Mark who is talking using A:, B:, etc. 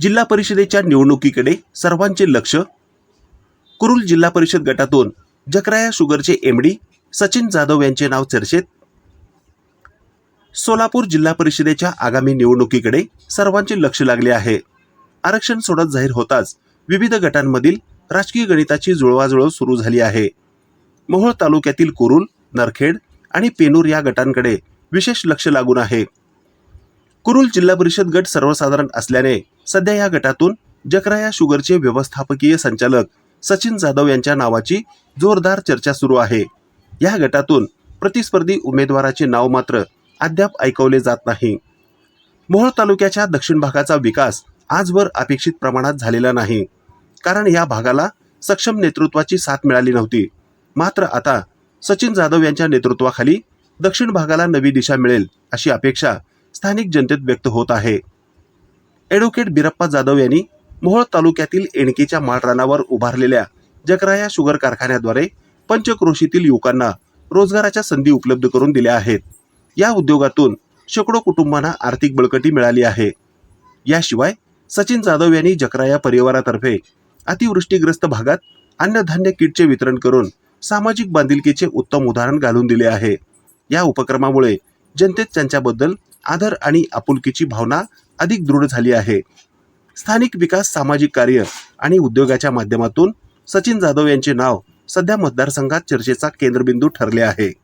A: जिल्हा परिषदेच्या निवडणुकीकडे सर्वांचे लक्ष. कुरुल जिल्हा परिषद गटातून जकराया शुगरचे एमडी सचिन जाधव यांचे नाव चर्चेत. सोलापूर जिल्हा परिषदेच्या आगामी निवडणुकीकडे सर्वांचे लक्ष लागले आहे. आरक्षण सोडत जाहीर होताच विविध गटांमधील राजकीय गणिताची जुळवाजुळव सुरू झाली आहे. मोहोळ तालुक्यातील कुरुल नरखेड आणि पेनूर या गटांकडे विशेष लक्ष लागून आहे. कुरुल जिल्हा परिषद गट सर्वसाधारण असल्याने सध्या या गटातून जकराया शुगरचे व्यवस्थापकीय संचालक सचिन जाधव यांच्या नावाची जोरदार चर्चा सुरू आहे. या गटातून प्रतिस्पर्धी उमेदवाराचे नाव मात्र अद्याप ऐकवले जात नाही. मोहोळ तालुक्याच्या दक्षिण भागाचा विकास आजवर अपेक्षित प्रमाणात झालेला नाही. कारण या भागाला सक्षम नेतृत्वाची साथ मिळाली नव्हती. मात्र आता सचिन जाधव यांच्या नेतृत्वाखाली दक्षिण भागाला नवी दिशा मिळेल अशी अपेक्षा स्थानिक जनतेत व्यक्त होत आहे. ॲडव्होकेट बिरप्पा जाधव यांनी मोहोळ तालुक्यातील एणकेच्या माळरानावर उभारलेल्या जकराया शुगर कारखान्याद्वारे पंचक्रोशीतील युवकांना रोजगाराच्या संधी उपलब्ध करून दिल्या आहेत. या उद्योगातून शेकडो कुटुंबांना आर्थिक बळकटी मिळाली आहे. याशिवाय सचिन जाधव यांनी जकराया परिवारातर्फे अतिवृष्टीग्रस्त भागात अन्नधान्य किटचे वितरण करून सामाजिक बांधिलकीचे उत्तम उदाहरण घालून दिले आहे. या उपक्रमामुळे जनतेत त्यांच्याबद्दल आदर आणि आपुलकीची भावना अधिक दृढ झाली आहे. स्थानिक विकास सामाजिक कार्य आणि उद्योगाच्या माध्यमातून सचिन जाधव यांचे नाव सध्या मतदारसंघात चर्चेचा केंद्रबिंदू ठरले आहे.